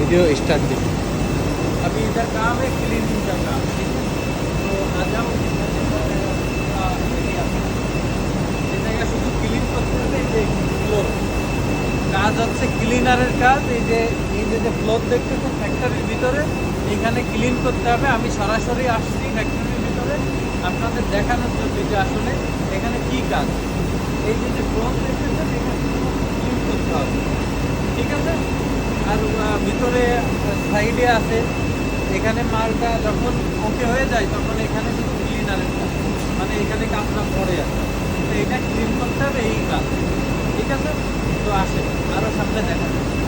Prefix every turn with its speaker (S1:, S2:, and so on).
S1: Video start कीजिए
S2: अभी इधर काम है क्लीनिंग का काम ठीक है तो आ जाओ এটা শুধু ক্লিন করতে হবে এই যে ফ্লোর কাজ হচ্ছে ক্লিনারের কাজ এই যে এই যে যে ফ্লোর দেখতেছেন ফ্যাক্টরির ভিতরে এখানে ক্লিন করতে হবে আমি সরাসরি আসছি ফ্যাক্টরির ভিতরে আপনাদের দেখানোর জন্য যে আসলে এখানে কি কাজ এই যে যে ফ্লোর দেখতেছেন ভিতরে সাইডে আছে। এখানে মালটা যখন ওকে হয়ে যায়, তখন এখানে শুধু মানে এখানে কাপড়া পরে আছে। তো এটা ক্লিন করতে হবে এই কাজ। ঠিক আছে? তো আসে আরও সামনে দেখা যাবে।